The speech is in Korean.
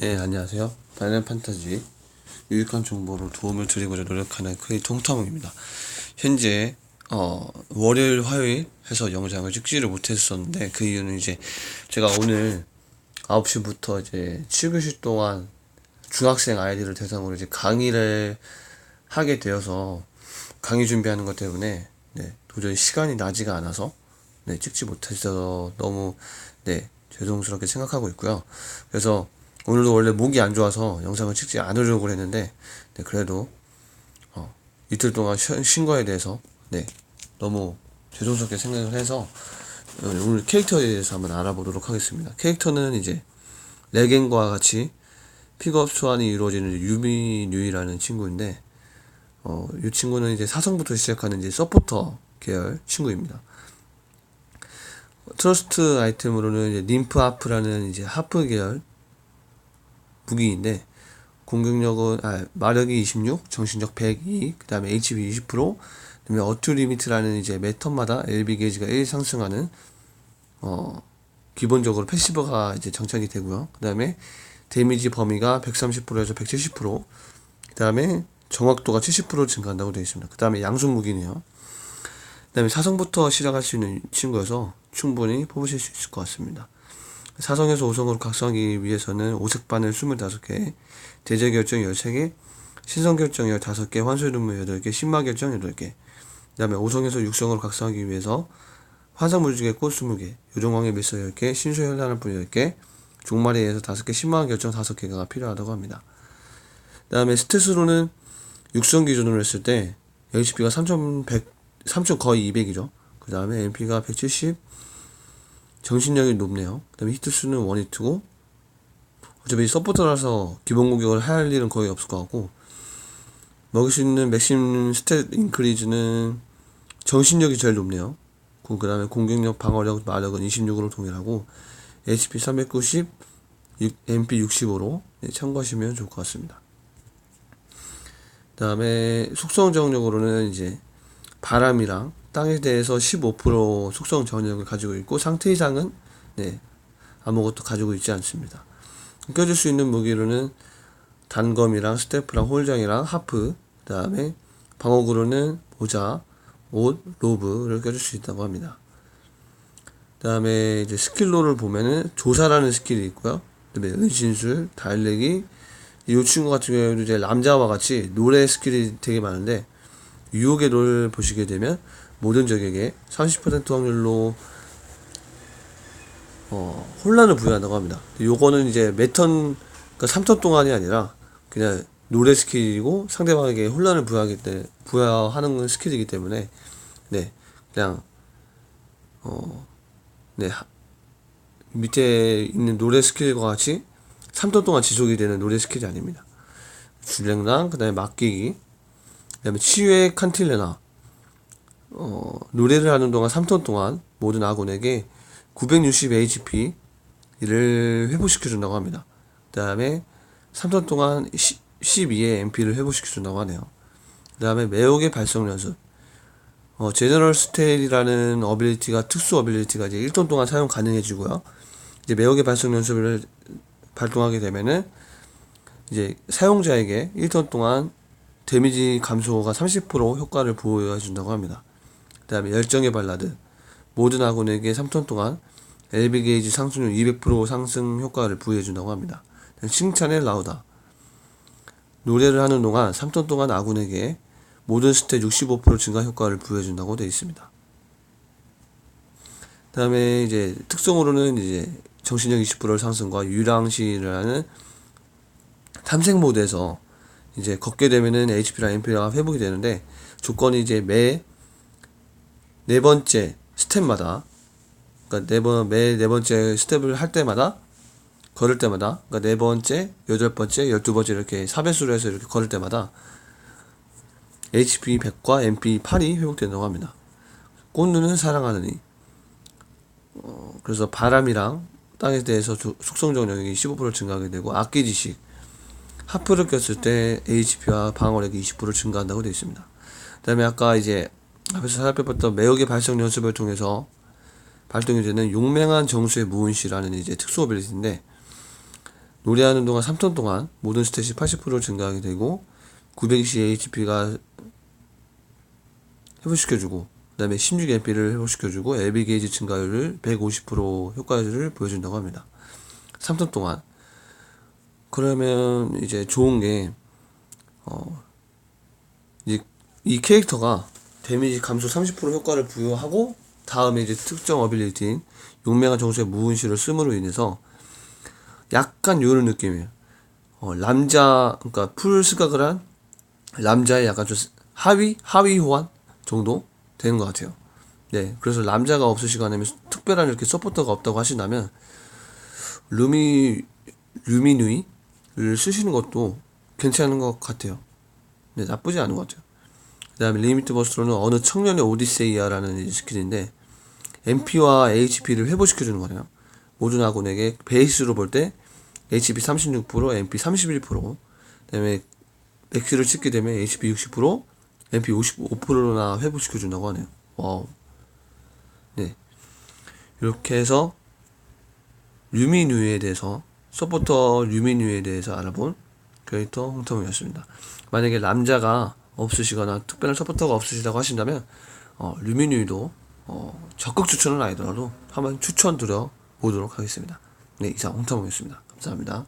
네, 안녕하세요. 파이널 판타지 유익한 정보로 도움을 드리고자 노력하는 크리 통탐입니다. 현재 어, 월요일, 화요일 해서 영상을 찍지를 못했었는데 그 이유는 이제 제가 오늘 9시부터 이제 7교시 동안 중학생 아이들을 대상으로 이제 강의를 하게 되어서 강의 준비하는 것 때문에 네, 도저히 시간이 나지가 않아서 네, 찍지 못해서 너무 네, 죄송스럽게 생각하고 있고요. 그래서 오늘도 원래 목이 안 좋아서 영상을 찍지 않으려고 했는데 네, 그래도 어, 이틀 동안 쉬- 쉰 거에 대해서 네, 너무 죄송스럽게 생각을 해서 어, 오늘 캐릭터에 대해서 한번 알아보도록 하겠습니다. 캐릭터는 이제 레겐과 같이 픽업 소환이 이루어지는 유미 뉴이라는 친구인데 어, 이 친구는 이제 사성부터 시작하는 이제 서포터 계열 친구입니다. 트러스트 아이템으로는 이제 림프 하프라는 이제 하프 계열 무기인데 공격력은 아 마력이 26, 정신력 102, 그다음에 HP 20%, 그다음에 어투 리미트라는 이제 매 턴마다 LB 게이지가 1 상승하는 어 기본적으로 패시브가 이제 장착이 되고요. 그다음에 데미지 범위가 130%에서 170%, 그다음에 정확도가 70% 증가한다고 되어 있습니다. 그다음에 양손 무기네요. 그다음에 사성부터 시작할 수 있는 친구여서 충분히 뽑으실 수 있을 것 같습니다. 사성에서 5성으로 각성하기 위해서는 오색 바늘 25개, 대제 결정 13개, 신성 결정 15개, 환술 눈물 8개, 신마 결정 8개. 그 다음에 5성에서 6성으로 각성하기 위해서 화상 물주개 꽃 20개, 요정왕의 밀서 10개, 신수 현란한 뿌리 10개, 종말에 의해서 5개, 신마 결정 5개가 필요하다고 합니다. 그 다음에 스탯으로는 6성 기준으로 했을 때 HP가 3100, 3000 거의 200이죠. 그 다음에 MP가 170, 정신력이 높네요. 그 다음에 히트수는 원히트고, 어차피 서포터라서 기본 공격을 할 일은 거의 없을 것 같고, 먹을 수 있는 맥심 스탯 인크리즈는 정신력이 제일 높네요. 그 다음에 공격력, 방어력, 마력은 26으로 동일하고, HP 390, MP 65로 참고하시면 좋을 것 같습니다. 그 다음에 속성 정력으로는 이제 바람이랑 땅에 대해서 15% 속성 전역을 가지고 있고 상태 이상은 네 아무것도 가지고 있지 않습니다. 껴줄 수 있는 무기로는 단검이랑 스태프랑 홀장이랑 하프 그 다음에 방어구로는 모자, 옷, 로브를 껴줄 수 있다고 합니다. 그 다음에 이제 스킬로를 보면은 조사라는 스킬이 있고요. 그 다음에 은신술, 달래기 이 친구 같은 경우에도 이제 남자와 같이 노래 스킬이 되게 많은데 유혹의 롤 보시게 되면 모든 적에게 30% 확률로 어, 혼란을 부여한다고 합니다. 요거는 이제 매턴 그러니까 3턴 동안이 아니라 그냥 노래 스킬이고 상대방에게 혼란을 부여하기 때 부여하는 스킬이기 때문에 네 그냥 어네 밑에 있는 노래 스킬과 같이 3턴 동안 지속이 되는 노래 스킬이 아닙니다. 줄랭랑 그다음에 맡기기 그다음에 치유의 칸틸레나 어, 노래를 하는 동안 3턴 동안 모든 아군에게 960 HP를 회복시켜 준다고 합니다. 그다음에 3턴 동안 12의 MP를 회복시켜 준다고 하네요. 그다음에 매혹의 발성 연습 어, 제너럴 스테이라는 어빌리티가 특수 어빌리티가 이제 1톤 동안 사용 가능해지고요. 이제 매혹의 발성 연습을 발동하게 되면은 이제 사용자에게 1톤 동안 데미지 감소가 30% 효과를 부여해 준다고 합니다. 그 다음에 열정의 발라드 모든 아군에게 3톤 동안 LB 게이지 상승률 200% 상승 효과를 부여해 준다고 합니다. 칭찬의 라우다 노래를 하는 동안 3톤 동안 아군에게 모든 스탯 65% 증가 효과를 부여해 준다고 되어 있습니다. 그 다음에 이제 특성으로는 이제 정신력 20% 상승과 유랑시라는 탐색 모드에서 이제 걷게 되면은 HP랑 MP가 회복이 되는데 조건이 이제 매 네 번째 스텝마다 그러니까 네번 매네 번째 스텝을 할 때마다 걸을 때마다 그러니까 네 번째, 여덟 번째, 열두 번째 이렇게 사배수로 해서 이렇게 걸을 때마다 HP 100과 MP 8이 회복된다고 합니다. 꽃눈은 사랑하느니 어, 그래서 바람이랑 땅에 대해서 조- 속성 정력이 15% 증가하게 되고 악기 지식 하프를 꼈을 때 HP와 방어력이 20% 증가한다고 되어 있습니다. 그 다음에 아까 이제 앞에서 살펴봤던 매혹의 발성 연습을 통해서 발동이 되는 용맹한 정수의 무은시라는 이제 특수 어빌리티인데 노래하는 동안 3턴 동안 모든 스탯이 80% 증가하게 되고 920 HP가 회복시켜주고 그 다음에 16MP를 회복시켜주고 LB 게이지 증가율을 150% 효과를 보여준다고 합니다. 3턴 동안 그러면 이제 좋은 게 어, 이, 이 캐릭터가 데미지 감소 30% 효과를 부여하고 다음에 이제 특정 어빌리티인 용맹한 정수의 무은시를 씀으로 인해서 약간 요런 느낌이에요. 어, 람자 그러니까 풀 스각을 한 람자의 약간 좀 하위 하위 호환 정도 되는 것 같아요. 네, 그래서 람자가 없으시거나 특별한 이렇게 서포터가 없다고 하신다면 루미 루미누이 를 쓰시는 것도 괜찮은 것 같아요. 네, 나쁘지 않은 것 같아요. 그 다음에 리미트 버스트로는 어느 청년의 오디세이아라는 이 스킬인데 MP와 HP를 회복시켜주는 거네요. 모든 아군에게 베이스로 볼 때 HP 36%, MP 31%, 그다음에 맥스를 찍게 되면 HP 60%, MP 55%나 회복시켜준다고 하네요. 와우. 네. 이렇게 해서 류미뉴에 대해서 서포터 류미뉴에 대해서 알아본 캐릭터 홍터문이었습니다. 만약에 남자가 없으시거나 특별한 서포터가 없으시다고 하신다면 어, 류미뉴도 어, 적극 추천은 아니더라도 한번 추천드려 보도록 하겠습니다. 네, 이상 홍터문이었습니다. 감사합니다.